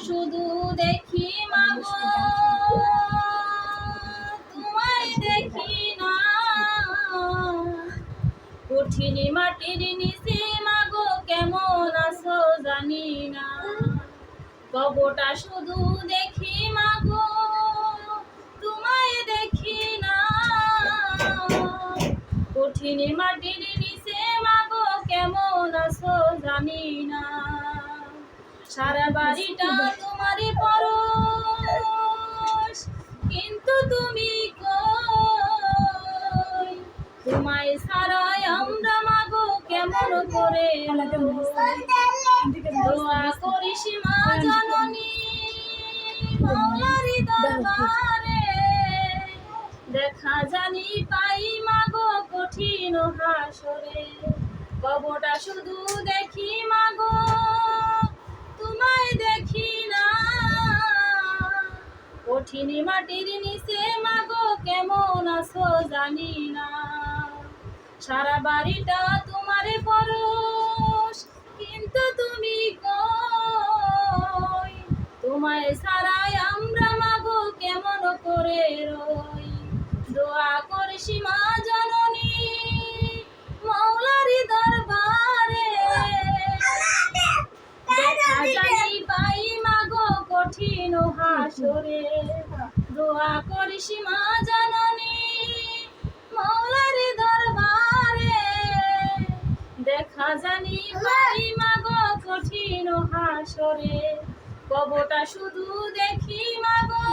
শুধু দেখি মাগো। তোমায় দেখি না। কঠিন মাটির নিচে মাগো, কেমন আছো জানি না। কবটা শুধু দেখি মাগো, তোমায় দেখি না। কঠিন মাটির নিচে মাগো, কেমন আছো জানি না। সারা বাড়িটা তোমারই পরশ। কিন্তু তুমি তোমায় ছাড়াই আমরা মাগো কেমন করে দোয়া করিস মা জননী দেখা জানি পাই মাগো কঠিন হাসরে। কবটা শুধু দেখি কঠিন মাটির নিচে মাগো, কেমন আছো জানি না। সারা বাড়িটা তোমার পরশ, কিন্তু তুমি কই? তোমায় সারাই আমরা মাগো, কেমন করে কঠিন হাসরে দোয়া করিস মা জননী মৌলারি দরবারে। দেখা জানি পাই মাগো কঠিন হাসরে কবটা শুধু দেখি মাগো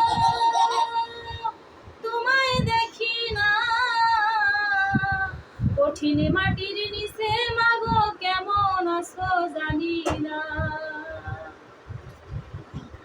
তোমায় দেখি না। কঠিন মাটির নিচে মাগো কেমন আছো জানি না।